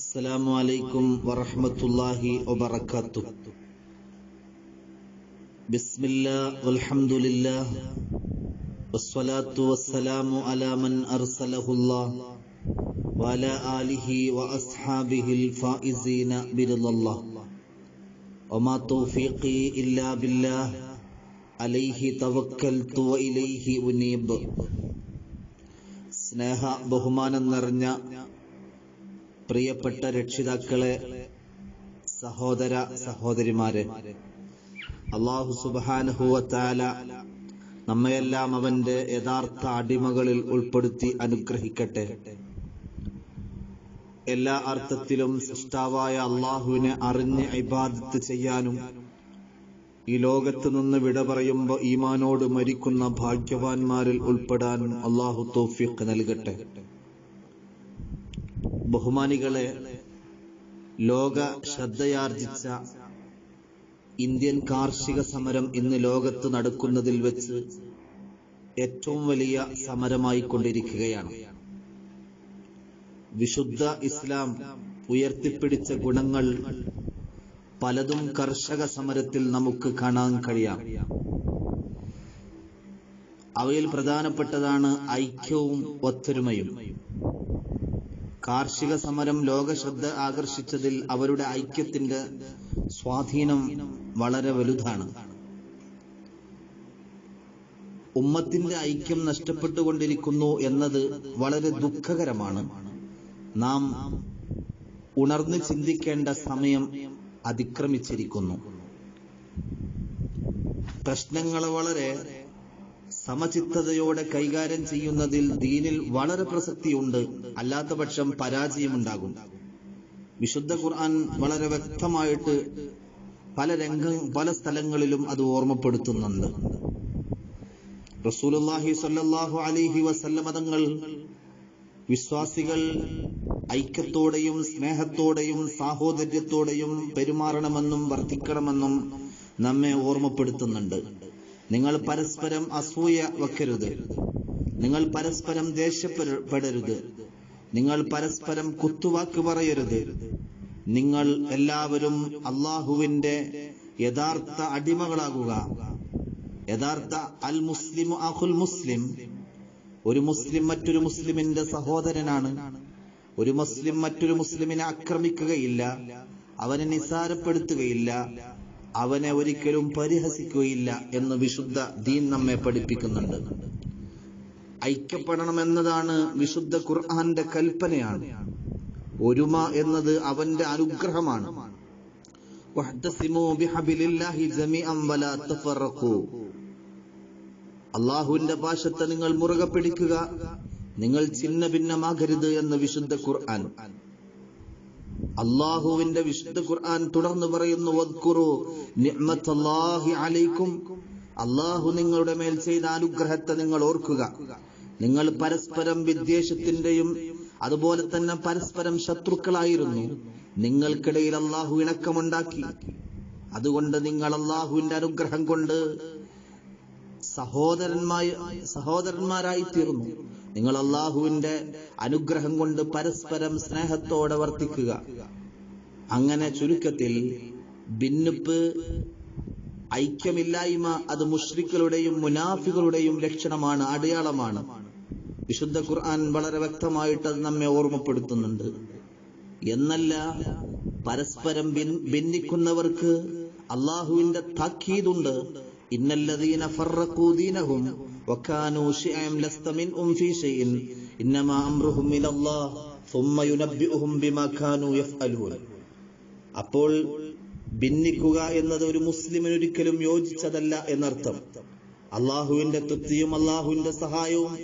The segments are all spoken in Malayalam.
അസ്സലാമു അലൈക്കും വറഹ്മത്തുള്ളാഹി വബറകാത്തു. ബിസ്മില്ലാഹ് വൽഹംദുലില്ലാഹ് വസ്സലാത്തു വസ്സലാമു അലാ മൻ അർസലഹുല്ലാഹ് വഅലാ ആലിഹി വഅസ്ഹാബിഹിൽ ഫായിസീന ബിറിദല്ലാഹ് വമാ തൗഫീഖി ഇല്ലാ ബില്ലാഹ് അലൈഹി തവക്കൽതു വഇലൈഹി ഉനീബ്. സ്നേഹ ബഹുമാനം നിറഞ്ഞ പ്രിയപ്പെട്ട രക്ഷിതാക്കളെ സഹോദര സഹോദരിമാരെ അള്ളാഹു സുബാനുഹുവത്താല നമ്മയെല്ലാം അവന്റെ യഥാർത്ഥ അടിമകളിൽ ഉൾപ്പെടുത്തി അനുഗ്രഹിക്കട്ടെ. എല്ലാ അർത്ഥത്തിലും സൃഷ്ടാവായ അള്ളാഹുവിനെ അറിഞ്ഞ് ഇബാദത്ത് ചെയ്യാനും ഈ ലോകത്ത് നിന്ന് വിട പറയുമ്പോൾ ഈമാനോട് മരിക്കുന്ന ഭാഗ്യവാന്മാരിൽ ഉൾപ്പെടാനും അള്ളാഹു തോഫിക്ക് നൽകട്ടെ. ബഹുമാനികളെ ലോക ശ്രദ്ധയാർജിച്ച ഇന്ത്യൻ കാർഷിക സമരം ഇന്ന് ലോകത്ത് നടക്കുന്നതിൽ വെച്ച് ഏറ്റവും വലിയ സമരമായി കൊണ്ടിരിക്കുകയാണ് വിശുദ്ധ ഇസ്ലാം ഉയർത്തിപ്പിടിച്ച ഗുണങ്ങൾ പലതും കർഷക സമരത്തിൽ നമുക്ക് കാണാൻ കഴിയാം. അവയിൽ പ്രധാനപ്പെട്ടതാണ് ഐക്യവും ഒത്തൊരുമയും. കാർഷിക സമരം ലോക ശ്രദ്ധ ആകർഷിച്ചതിൽ അവരുടെ ഐക്യത്തിന്റെ സ്വാധീനം വളരെ വലുതാണ്. ഉമ്മത്തിന്റെ ഐക്യം നഷ്ടപ്പെട്ടുകൊണ്ടിരിക്കുന്നു എന്നത് വളരെ ദുഃഖകരമാണ്. നാം ഉണർന്ന് ചിന്തിക്കേണ്ട സമയം അതിക്രമിച്ചിരിക്കുന്നു. പ്രശ്നങ്ങൾ വളരെ സമചിത്തതയോടെ കൈകാര്യം ചെയ്യുന്നതിൽ ദീനിൽ വളരെ പ്രസക്തിയുണ്ട്. അല്ലാത്തപക്ഷം പരാജയമുണ്ടാകും. വിശുദ്ധ ഖുർആൻ വളരെ വ്യക്തമായിട്ട് പല രംഗ പല സ്ഥലങ്ങളിലും അത് ഓർമ്മപ്പെടുത്തുന്നുണ്ട്. റസൂലുള്ളാഹി സല്ലാഹു അലിഹി വസല്ലമതങ്ങൾ വിശ്വാസികൾ ഐക്യത്തോടെയും സ്നേഹത്തോടെയും സാഹോദര്യത്തോടെയും പെരുമാറണമെന്നും വർദ്ധിക്കണമെന്നും നമ്മെ ഓർമ്മപ്പെടുത്തുന്നുണ്ട്. നിങ്ങൾ പരസ്പരം അസൂയ വെക്കരുത്. നിങ്ങൾ പരസ്പരം ദേഷ്യപ്പെടരുത്. നിങ്ങൾ പരസ്പരം കുത്തുവാക്ക് പറയരുത്. നിങ്ങൾ എല്ലാവരും അള്ളാഹുവിന്റെ യഥാർത്ഥ അടിമകളാകുക. യഥാർത്ഥ അൽ മുസ്ലിം അഹുൽ മുസ്ലിം. ഒരു മുസ്ലിം മറ്റൊരു മുസ്ലിമിന്റെ സഹോദരനാണ്. ഒരു മുസ്ലിം മറ്റൊരു മുസ്ലിമിനെ ആക്രമിക്കുകയില്ല. അവനെ നിസാരപ്പെടുത്തുകയില്ല. അവനെ ഒരിക്കലും പരിഹസിക്കുകയില്ല എന്ന് വിശുദ്ധ ദീൻ നമ്മെ പഠിപ്പിക്കുന്നുണ്ട്. ഐക്യപ്പെടണം എന്നതാണ് വിശുദ്ധ ഖുർആന്റെ കൽപ്പനയാണ്. ഒരുമ എന്നത് അവന്റെ അനുഗ്രഹമാണ്. അള്ളാഹുവിന്റെ ഭാഷത്തെ നിങ്ങൾ മുറുകെ പിടിക്കുക. നിങ്ങൾ ചിന്ന ഭിന്നമാകരുത് എന്ന് വിശുദ്ധ ഖുർആൻ. അള്ളാഹുവിന്റെ വിശുദ്ധ ഖുർആൻ തുടർന്ന് പറയുന്നു അലൈക്കും. അള്ളാഹു നിങ്ങളുടെ മേൽ ചെയ്ത അനുഗ്രഹത്തെ നിങ്ങൾ ഓർക്കുക. നിങ്ങൾ പരസ്പരം വിദ്വേഷത്തിന്റെയും അതുപോലെ തന്നെ പരസ്പരം ശത്രുക്കളായിരുന്നു. നിങ്ങൾക്കിടയിൽ അള്ളാഹു ഇണക്കമുണ്ടാക്കി. അതുകൊണ്ട് നിങ്ങൾ അള്ളാഹുവിന്റെ അനുഗ്രഹം കൊണ്ട് സഹോദരന്മാരായി തീർന്നു നിങ്ങൾ അള്ളാഹുവിന്റെ അനുഗ്രഹം കൊണ്ട് പരസ്പരം സ്നേഹത്തോടെ വർത്തിക്കുക. അങ്ങനെ ചുരുക്കത്തിൽ ഭിന്നിപ്പ് ഐക്യമില്ലായ്മ അത് മുഷ്രിക്കളുടെയും മുനാഫികളുടെയും ലക്ഷണമാണ് അടയാളമാണ്. വിശുദ്ധ ഖുർആൻ വളരെ വ്യക്തമായിട്ട് അത് നമ്മെ ഓർമ്മപ്പെടുത്തുന്നുണ്ട്. എന്നല്ല പരസ്പരം ഭിന്നിക്കുന്നവർക്ക് അള്ളാഹുവിന്റെ താക്കീതുണ്ട് ഇന്നല്ലദീന ഫറഖൂ ദീനഹും വകാനൂ ശിഅം ലസ്ത മിൻഉം ഫീ ശൈഇൻ ഇന്നമാ അംറുഹും മിനല്ലാഹ് ثم യുനബ്ബിഉഹും ബിമാ കാനൂ യഫ്അലൂൻ. അപ്പോൾ ഭിന്നിക്കുക എന്നത് ഒരു മുസ്ലിമിന് ഒരിക്കലും യോജിച്ചതല്ല എന്നർത്ഥം. അള്ളാഹുവിന്റെ തൃപ്തിയും അള്ളാഹുവിന്റെ സഹായവും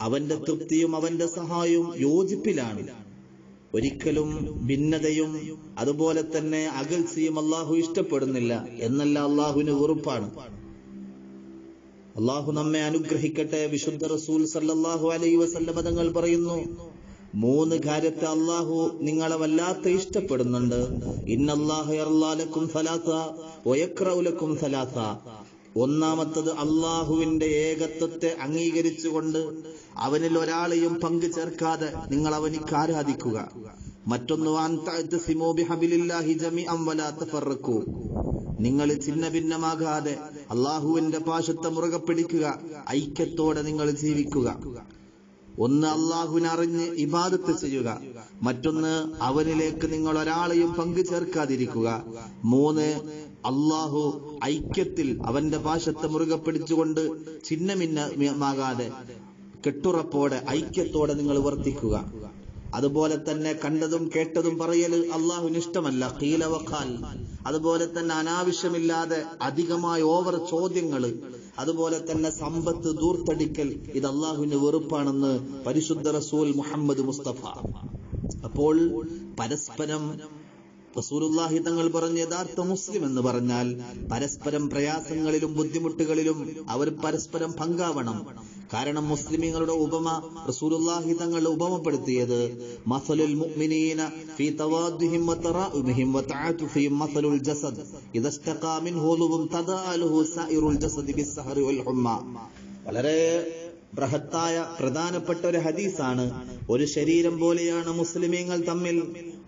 അവന്റെ തൃപ്തിയും അവന്റെ സഹായവും യോജിപ്പിലാണ്. ഒരിക്കലും ഭിന്നതയും അതുപോലെ തന്നെ അകൽസിയും അള്ളാഹു ഇഷ്ടപ്പെടുന്നില്ല എന്നല്ല അള്ളാഹുവിന് ഉറപ്പാണ്. അള്ളാഹു നമ്മെ അനുഗ്രഹിക്കട്ടെ വിശുദ്ധ റസൂൽ സല്ലാഹു അലൈ വസല്ലമ തങ്ങൾ പറയുന്നു മൂന്ന് കാര്യത്തെ അള്ളാഹു നിങ്ങളെ വല്ലാത്ത ഇഷ്ടപ്പെടുന്നുണ്ട്. ഇന്നല്ലാഹു ഫലാത്ത ഒയക്രൗലക്കും സലാസ ഒന്നാമത്തത് അള്ളാഹുവിന്റെ ഏകത്വത്തെ അംഗീകരിച്ചുകൊണ്ട് അവനിൽ ഒരാളെയും പങ്കു ചേർക്കാതെ നിങ്ങൾ അവനിക്ക് ആരാധിക്കുക. മറ്റൊന്ന് നിങ്ങൾ ചിന്ന ഭിന്നമാകാതെ അള്ളാഹുവിന്റെ പാശത്തെ മുറുകെ പിടിക്കുക ഐക്യത്തോടെ നിങ്ങൾ ജീവിക്കുക. ഒന്ന് അള്ളാഹുവിനറിഞ്ഞ് ഇബാദത്ത് ചെയ്യുക. മറ്റൊന്ന് അവനിലേക്ക് നിങ്ങൾ ഒരാളെയും പങ്കു ചേർക്കാതിരിക്കുക. മൂന്ന് അള്ളാഹു ഐക്യത്തിൽ അവന്റെ പാശത്തെ മുറുകെ പിടിച്ചുകൊണ്ട് ചിഹ്നമിന്നമാകാതെ കെട്ടുറപ്പോടെ ഐക്യത്തോടെ നിങ്ങൾ വർത്തിക്കുക. അതുപോലെ തന്നെ കണ്ടതും കേട്ടതും പറയൽ അള്ളാഹുവിന് ഇഷ്ടമല്ല കീലവക്കാൽ അതുപോലെ തന്നെ അനാവശ്യമില്ലാതെ അധികമായ ഓവർ ചോദ്യങ്ങൾ അതുപോലെ തന്നെ സമ്പത്ത് ദൂർത്തടിക്കൽ. ഇത് അള്ളാഹുവിന് വെറുപ്പാണെന്ന് പരിശുദ്ധ റസൂൽ മുഹമ്മദ് മുസ്തഫ. അപ്പോൾ പരസ്പരം റസൂലുള്ളാഹി തങ്ങൾ പറഞ്ഞ യഥാർത്ഥ മുസ്ലിം എന്ന് പറഞ്ഞാൽ പരസ്പരം പ്രയാസങ്ങളിലും ബുദ്ധിമുട്ടുകളിലും അവർ പരസ്പരം പങ്കാവണം. കാരണം മുസ്ലിമീങ്ങളുടെ ഉപമ റസൂലുള്ളാഹി തങ്ങൾ ഉപമപ്പെടുത്തിയത് മസലുൽ മുഅ്മിനീന ഫീ തവാദുഹിം വതറാഉമിഹിം വതആതുഫിഹിം മസലുൽ ജസദ് ഇദ ഇസ്തഖാ മിൻഹു ളുബും തദാലുഹു സായിറുൽ ജസദ് ബിസ്സഹറി വൽ ഹുമ്മ. വളരെ ബൃഹത്തായ പ്രധാനപ്പെട്ട ഒരു ഹദീസാണ് ഒരു ശരീരം പോലെയാണ് മുസ്ലിമീങ്ങൾ തമ്മിൽ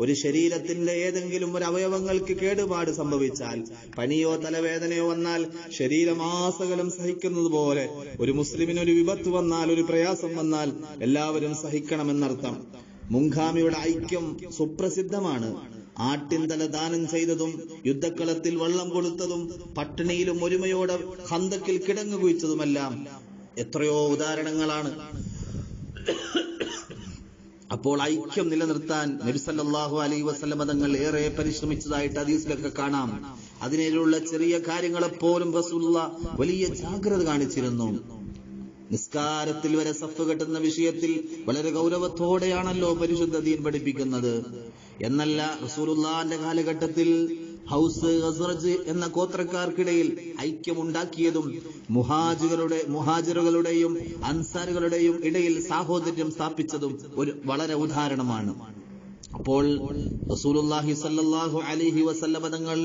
ഒരു ശരീരത്തിന്റെ ഏതെങ്കിലും ഒരു അവയവങ്ങൾക്ക് കേടുപാട് സംഭവിച്ചാൽ പനിയോ തലവേദനയോ വന്നാൽ ശരീരമാസകലം സഹിക്കുന്നത് പോലെ ഒരു മുസ്ലിമിന് ഒരു വിപത്ത് വന്നാൽ ഒരു പ്രയാസം വന്നാൽ എല്ലാവരും സഹിക്കണമെന്നർത്ഥം. മുൻഖാമിയുടെ ഐക്യം സുപ്രസിദ്ധമാണ്. ആട്ടിൻതല ദാനം ചെയ്തതും യുദ്ധക്കളത്തിൽ വള്ളം കൊടുത്തതും പട്ടിണിയിലും ഒരുമയോടെ ഹന്തക്കിൽ കിടങ്ങു കുഴിച്ചതുമെല്ലാം എത്രയോ ഉദാഹരണങ്ങളാണ്. അപ്പോൾ ഐക്യം നിലനിർത്താൻ നബിസല്ലാഹു അലൈ വസ്ലമ തങ്ങൾ ഏറെ പരിശ്രമിച്ചതായിട്ട് അതീസിലൊക്കെ കാണാം. അതിനുള്ള ചെറിയ കാര്യങ്ങളെപ്പോലും റസൂലുള്ള വലിയ ജാഗ്രത കാണിച്ചിരുന്നു. നിസ്കാരത്തിൽ വരെ സഫ് കെട്ടുന്ന വിഷയത്തിൽ വളരെ ഗൗരവത്തോടെയാണല്ലോ പരിശുദ്ധ ദീൻ പഠിപ്പിക്കുന്നത്. എന്നല്ല റസൂലുള്ളാന്റെ കാലഘട്ടത്തിൽ ഹൗസ് ഹസ്രജ് എന്ന ഗോത്രക്കാർക്കിടയിൽ ഐക്യമുണ്ടാക്കിയതും മുഹാജികളുടെ മുഹാജിറുകളുടെയും അൻസാറുകളുടെയും ഇടയിൽ സാഹോദര്യം സ്ഥാപിച്ചതും ഒരു വളരെ ഉദാഹരണമാണ്. അപ്പോൾ റസൂലുള്ളാഹി സല്ലല്ലാഹു അലൈഹി വസല്ലമ തങ്ങൾ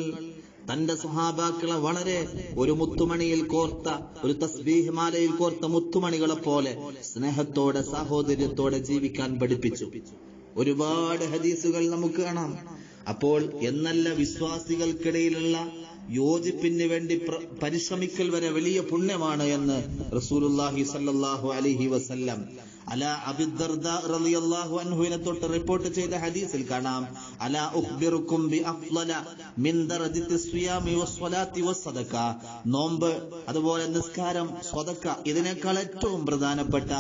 തന്റെ സ്വഹാബാക്കളെ വളരെ ഒരു മുത്തുമണിയിൽ കോർത്ത ഒരു തസ്ബീഹ് മാലയിൽ കോർത്ത മുത്തുമണികളെ പോലെ സ്നേഹത്തോടെ സാഹോദര്യത്തോടെ ജീവിക്കാൻ പഠിപ്പിച്ചു. ഒരുപാട് ഹദീസുകൾ നമുക്ക് കാണാം. അപ്പോൾ എന്നല്ല വിശ്വാസികൾക്കിടയിലുള്ള യോജിപ്പിന് വേണ്ടി പരിശ്രമിക്കൽ വരെ വലിയ പുണ്യമാണ് എന്ന് റസൂലുള്ളാഹി സല്ലല്ലാഹു അലൈഹി വസല്ലം. അല അബിദർദ റളിയല്ലാഹു അൻഹുവിനെ തൊട്ട് റിപ്പോർട്ട് ചെയ്ത ഹദീസിൽ കാണാം. അല ഉഖ്ബിറുക്കും ബി അഫ്ളല മിൻ ദറജത്തി സിയാമി വസ്സലാത്തി വസ്സദക നോമ്പ് അതുപോലെ നിസ്കാരം സ്വതക്ക ഇതിനേക്കാൾ ഏറ്റവും പ്രധാനപ്പെട്ട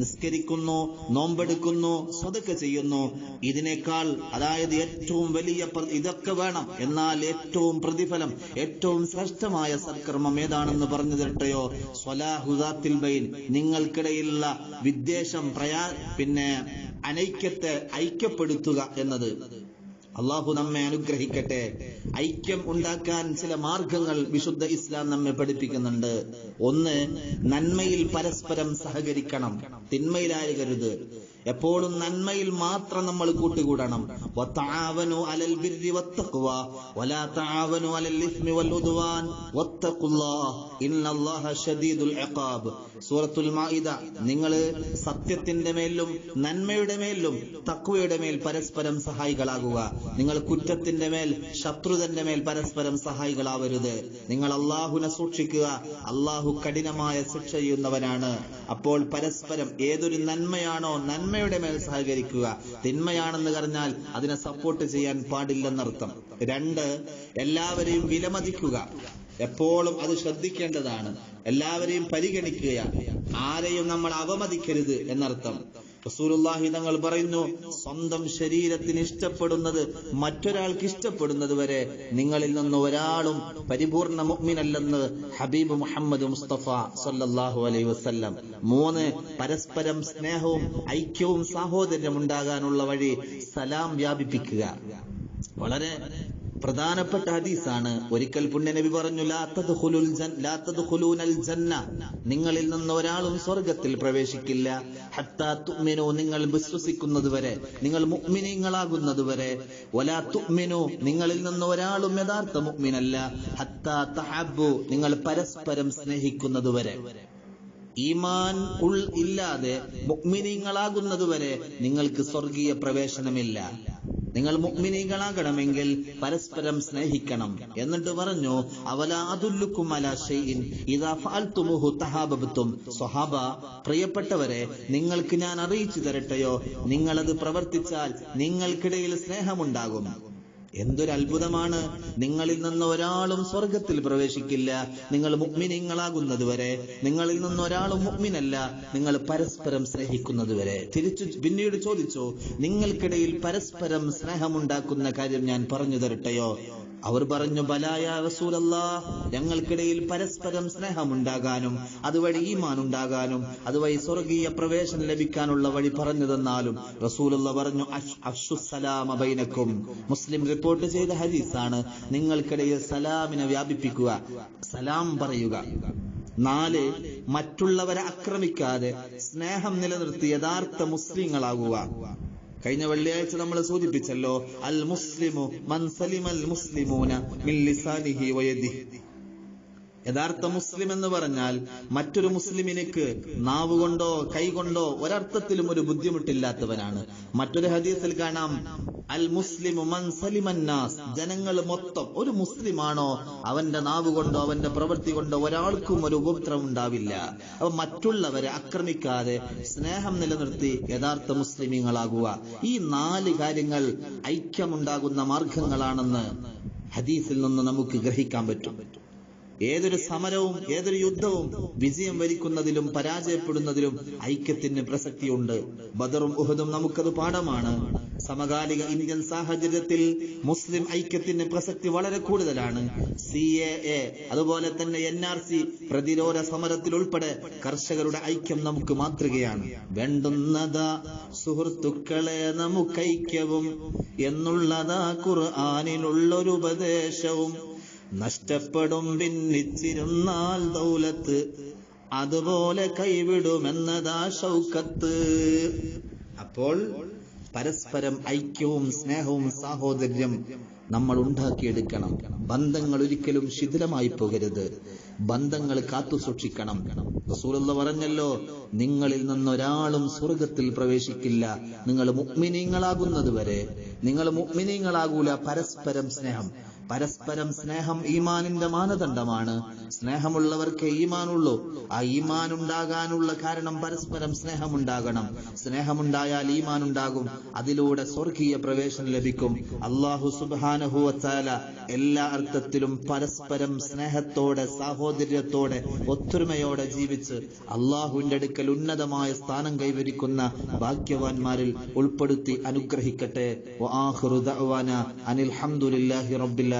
നിസ്കരിക്കുന്നു നോമ്പെടുക്കുന്നു സ്വതക്ക ചെയ്യുന്നു. ഇതിനേക്കാൾ അതായത് ഏറ്റവും വലിയ ഇതൊക്കെ വേണം. എന്നാൽ ഏറ്റവും പ്രതിഫലം ഏറ്റവും ശ്രേഷ്ഠമായ സൽക്കർമ്മം ഏതാണെന്ന് പറഞ്ഞു തരട്ടെയോ സ്വലാഹുദാത്തിൽ ബൈൻ. നിങ്ങൾക്കിടയിലുള്ള വിദ്വേഷം പ്രയാ പിന്നെ അനൈക്യത്തെ ഐക്യപ്പെടുത്തുക എന്നത്. അള്ളാഹു നമ്മെ അനുഗ്രഹിക്കട്ടെ. ഐക്യം ഉണ്ടാക്കാൻ ചില മാർഗങ്ങൾ വിശുദ്ധ ഇസ്ലാം നമ്മെ പഠിപ്പിക്കുന്നുണ്ട്. ഒന്ന് നന്മയിൽ പരസ്പരം സഹകരിക്കണം. തിന്മയിലാകരുത് എപ്പോഴും നന്മയിൽ മാത്രം നമ്മൾ കൂട്ടുകൂടണം. അലൽ ബിർരി വലാ അലൽ ഇസ്മി വൽ ഉദ്വാൻ. ഷദീദുൽ ഇഖാബ്. സൂറത്തുൽ മാഇദ നിങ്ങൾ സത്യത്തിന്റെ മേലും നന്മയുടെ മേലും തക്വയുടെ മേൽ പരസ്പരം സഹായികളാകുക. നിങ്ങൾ കുറ്റത്തിന്റെ മേൽ ശത്രുതന്റെ മേൽ പരസ്പരം സഹായികളാവരുത്. നിങ്ങൾ അള്ളാഹുനെ സൂക്ഷിക്കുക. അള്ളാഹു കഠിനമായ ശിക്ഷ ചെയ്യുന്നവനാണ്. അപ്പോൾ പരസ്പരം ഏതൊരു നന്മയാണോ നന്മയുടെ മേൽ സഹകരിക്കുക. തിന്മയാണെന്ന് പറഞ്ഞാൽ അതിനെ സപ്പോർട്ട് ചെയ്യാൻ പാടില്ലെന്നർത്ഥം. രണ്ട് എല്ലാവരെയും വിലമതിക്കുക. എപ്പോഴും അത് ശ്രദ്ധിക്കേണ്ടതാണ്. എല്ലാവരെയും പരിഗണിക്കുക. ആരെയും നമ്മൾ അവമതിക്കരുത് എന്നർത്ഥം. റസൂലുള്ളാഹി തങ്ങൾ പറയുന്നു സ്വന്തം ശരീരത്തിന് ഇഷ്ടപ്പെടുന്നത് മറ്റൊരാൾക്ക് ഇഷ്ടപ്പെടുന്നത് വരെ നിങ്ങളിൽ നിന്ന് ഒരാളും പരിപൂർണ മുഅ്മിനല്ലെന്ന് ഹബീബ് മുഹമ്മദ് മുസ്തഫ സല്ലല്ലാഹു അലൈഹി വസല്ലം. മൂന്ന് പരസ്പരം സ്നേഹവും ഐക്യവും സാഹോദര്യം ഉണ്ടാകാനുള്ള വഴി സലാം വ്യാപിപ്പിക്കുക. വളരെ പ്രധാനപ്പെട്ട ഹദീസാണ്. ഒരിക്കൽ പുണ്യനബി പറഞ്ഞു ജന്ന നിങ്ങളിൽ നിന്ന് ഒരാളും സ്വർഗത്തിൽ പ്രവേശിക്കില്ല. ഹത്താ തുഅ്മിനു നിങ്ങൾ വിശ്വസിക്കുന്നത് വരെ നിങ്ങൾ മുഗ്മിനീങ്ങളാകുന്നതുവരെ വരെ വലാ തുഅ്മിനു നിങ്ങളിൽ നിന്ന് ഒരാളും യഥാർത്ഥ മുഗ്മിനല്ല ഹത്താ തഹബു നിങ്ങൾ പരസ്പരം സ്നേഹിക്കുന്നത് വരെ ഈമാൻ ഉൾ ഇല്ലാതെ മുഗ്മിനീങ്ങളാകുന്നതുവരെ നിങ്ങൾക്ക് സ്വർഗീയ പ്രവേശനമില്ല. നിങ്ങൾ മുഗ്മിനീകളാകണമെങ്കിൽ പരസ്പരം സ്നേഹിക്കണം. എന്നിട്ട് പറഞ്ഞു അവലാതുല്ലുക്കും അല ഷെയ്ൻ ഇതാ ഫാൽത്തുമുഹു തഹാബത്തും സ്വഹാബ പ്രിയപ്പെട്ടവരെ നിങ്ങൾക്ക് ഞാൻ അറിയിച്ചു തരട്ടെയോ? നിങ്ങളത് പ്രവർത്തിച്ചാൽ നിങ്ങൾക്കിടയിൽ സ്നേഹമുണ്ടാകും. എന്തൊരു അത്ഭുതമാണ് നിങ്ങളിൽ നിന്ന് ഒരാളും സ്വർഗത്തിൽ പ്രവേശിക്കില്ല. നിങ്ങൾ മുഗ്മിനിങ്ങളാകുന്നത് വരെ. നിങ്ങളിൽ നിന്ന് ഒരാളും മുഗ്മിനല്ല. നിങ്ങൾ പരസ്പരം സ്നേഹിക്കുന്നത് വരെ. തിരിച്ചു പിന്നീട് ചോദിച്ചു നിങ്ങൾക്കിടയിൽ പരസ്പരം സ്നേഹമുണ്ടാക്കുന്ന കാര്യം ഞാൻ പറഞ്ഞു തരട്ടെയോ? അവർ പറഞ്ഞു ബലായ റസൂലല്ലാ ഞങ്ങൾക്കിടയിൽ പരസ്പരം സ്നേഹമുണ്ടാകാനും അതുവഴി ഈമാൻ ഉണ്ടാകാനും അതുവഴി സ്വർഗീയ പ്രവേശനം ലഭിക്കാനുള്ള വഴി പറഞ്ഞു തന്നാലും റസൂലുള്ള പറഞ്ഞു അബൈനക്കും ബൈനക്കും. മുസ്ലിം റിപ്പോർട്ട് ചെയ്ത ഹദീസാണ് നിങ്ങൾക്കിടയിൽ സലാമിനെ വ്യാപിപ്പിക്കുക സലാം പറയുക. നാല് മറ്റുള്ളവരെ ആക്രമിക്കാതെ സ്നേഹം നിലനിർത്തി യഥാർത്ഥ മുസ്ലിങ്ങളാകുക. കഴിഞ്ഞ വെള്ളിയാഴ്ച നമ്മൾ സൂചിപ്പിച്ചല്ലോ അൽ മുസ്ലിമു മൻ സലിമൽ മുസ്ലിമൂന മിൻ ലിസാനിഹി വയദിഹി യഥാർത്ഥ മുസ്ലിം എന്ന് പറഞ്ഞാൽ മറ്റൊരു മുസ്ലിമിനിക്ക് നാവ് കൊണ്ടോ കൈ കൊണ്ടോ ഒരർത്ഥത്തിലും ഒരു ബുദ്ധിമുട്ടില്ലാത്തവനാണ്. മറ്റൊരു ഹദീസിൽ കാണാം അൽ മുസ്ലിം സലിമന്നാസ് ജനങ്ങൾ മൊത്തം ഒരു മുസ്ലിമാണോ? അവന്റെ നാവ് കൊണ്ടോ അവന്റെ പ്രവൃത്തി കൊണ്ടോ ഒരാൾക്കും ഒരു ഉപദ്രവം ഉണ്ടാവില്ല. അപ്പൊ മറ്റുള്ളവരെ ആക്രമിക്കാതെ സ്നേഹം നിലനിർത്തി യഥാർത്ഥ മുസ്ലിമീങ്ങളാകുക. ഈ നാല് കാര്യങ്ങൾ ഐക്യമുണ്ടാകുന്ന മാർഗങ്ങളാണെന്ന് ഹദീസിൽ നിന്ന് നമുക്ക് ഗ്രഹിക്കാൻ പറ്റും. ഏതൊരു സമരവും ഏതൊരു യുദ്ധവും വിജയം വരിക്കുന്നതിലും പരാജയപ്പെടുന്നതിലും ഐക്യത്തിന് പ്രസക്തിയുണ്ട്. ബദറും ഉഹദും നമുക്കത് പാഠമാണ്. സമകാലിക ഇന്ത്യൻ സാഹചര്യത്തിൽ മുസ്ലിം ഐക്യത്തിന് പ്രസക്തി വളരെ കൂടുതലാണ്. സി എ എ അതുപോലെ തന്നെ എൻ ആർ സി പ്രതിരോധ സമരത്തിൽ ഉൾപ്പെടെ കർഷകരുടെ ഐക്യം നമുക്ക് മാതൃകയാണ്. വേണ്ടുന്നതാ സുഹൃത്തുക്കളെ നമുക്കൈക്യവും എന്നുള്ളതാ ഖുർആാനിലുള്ളൊരു ഉപദേശവും. നഷ്ടപ്പെടും ഭിന്നിച്ചിരുന്നാൽ ദൗലത്ത്. അതുപോലെ കൈവിടുമെന്നതാ ഷൗക്കത്ത്. അപ്പോൾ പരസ്പരം ഐക്യവും സ്നേഹവും സാഹോദര്യം നമ്മൾ ഉണ്ടാക്കിയെടുക്കണം. ബന്ധങ്ങൾ ഒരിക്കലും ശിഥിലമായി പോകരുത്. ബന്ധങ്ങൾ കാത്തു സൂക്ഷിക്കണം. റസൂലുള്ള പറഞ്ഞല്ലോ നിങ്ങളിൽ നിന്നൊരാളും സ്വർഗത്തിൽ പ്രവേശിക്കില്ല. നിങ്ങൾ മുഗ്മിനീങ്ങളാകുന്നത് വരെ നിങ്ങൾ മുഗ്മിനീങ്ങളാകൂല പരസ്പരം സ്നേഹം. പരസ്പരം സ്നേഹം ഈമാനിന്റെ മാനദണ്ഡമാണ്. സ്നേഹമുള്ളവർക്ക് ഈമാനുള്ളൂ. ആ ഈമാൻ ഉണ്ടാകാനുള്ള കാരണം പരസ്പരം സ്നേഹമുണ്ടാകണം. സ്നേഹമുണ്ടായാൽ ഈമാൻ ഉണ്ടാകും അതിലൂടെ സ്വർഗീയ പ്രവേശനം ലഭിക്കും. അള്ളാഹു സുബാനഹുവത്താല എല്ലാ അർത്ഥത്തിലും പരസ്പരം സ്നേഹത്തോടെ സാഹോദര്യത്തോടെ ഒത്തൊരുമയോടെ ജീവിച്ച് അള്ളാഹുവിന്റെ അടുക്കൽ ഉന്നതമായ സ്ഥാനം കൈവരിക്കുന്ന ഭാഗ്യവാന്മാരിൽ ഉൾപ്പെടുത്തി അനുഗ്രഹിക്കട്ടെ. അനിൽ ഹംദുലില്ലാഹി റബ്ബിൽ